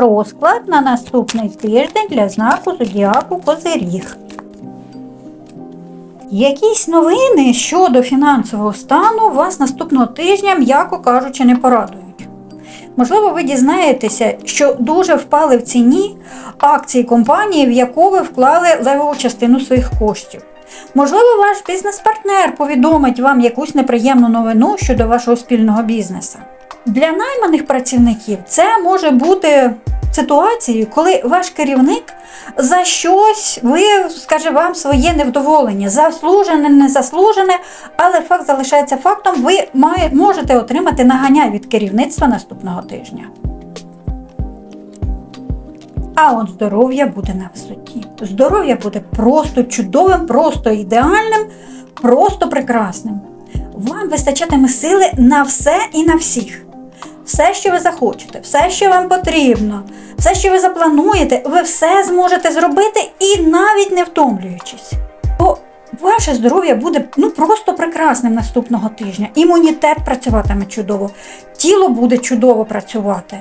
Розклад на наступний тиждень для знаку зодіаку Козиріг. Якісь новини щодо фінансового стану вас наступного тижня, м'яко кажучи, не порадують. Можливо, ви дізнаєтеся, що дуже впали в ціні акції компанії, в яку ви вклали левову частину своїх коштів. Можливо, ваш бізнес-партнер повідомить вам якусь неприємну новину щодо вашого спільного бізнесу. Для найманих працівників це може бути ситуацією, коли ваш керівник за щось ви скаже вам своє невдоволення, заслужене, незаслужене, але факт залишається фактом, ви має- можете отримати наганяй від керівництва наступного тижня. А от здоров'я буде на висоті. Здоров'я буде просто чудовим, просто ідеальним, просто прекрасним. Вам вистачатиме сили на все і на всіх. Все, що ви захочете, все, що вам потрібно, все, що ви заплануєте, ви все зможете зробити і навіть не втомлюючись. Бо ваше здоров'я буде ну просто прекрасним наступного тижня. Імунітет працюватиме чудово, тіло буде чудово працювати.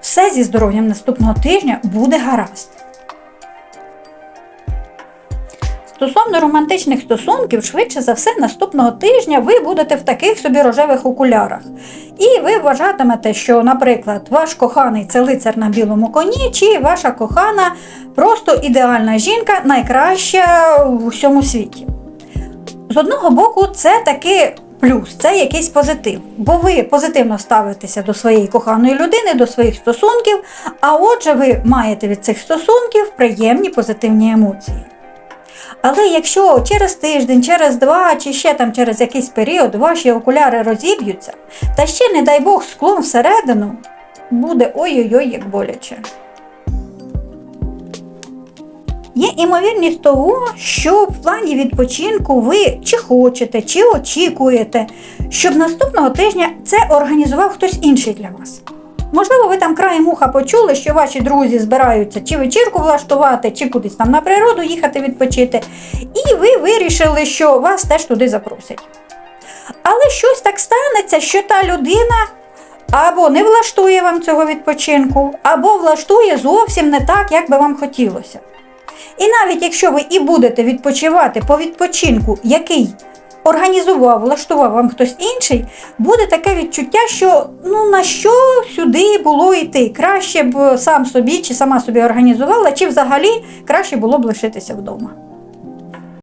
Все зі здоров'ям наступного тижня буде гаразд. Стосовно романтичних стосунків, швидше за все, наступного тижня ви будете в таких собі рожевих окулярах. І ви вважатимете, що, наприклад, ваш коханий це лицар на білому коні, чи ваша кохана просто ідеальна жінка, найкраща в усьому світі. З одного боку, це таки плюс, це якийсь позитив, бо ви позитивно ставитеся до своєї коханої людини, до своїх стосунків, а отже, ви маєте від цих стосунків приємні позитивні емоції. Але якщо через тиждень, через два чи ще там через якийсь період ваші окуляри розіб'ються, та ще, не дай Бог, склом всередину, буде ой-ой-ой, як боляче. Є імовірність того, що в плані відпочинку ви чи хочете, чи очікуєте, щоб наступного тижня це організував хтось інший для вас. Можливо, ви там краєм уха почули, що ваші друзі збираються чи вечірку влаштувати, чи кудись там на природу їхати відпочити, і ви вирішили, що вас теж туди запросять. Але щось так станеться, що та людина або не влаштує вам цього відпочинку, або влаштує зовсім не так, як би вам хотілося. І навіть якщо ви і будете відпочивати по відпочинку, який організував, влаштував вам хтось інший, буде таке відчуття, що ну на що сюди було йти? Краще б сам собі чи сама собі організувала, чи взагалі краще було б лишитися вдома.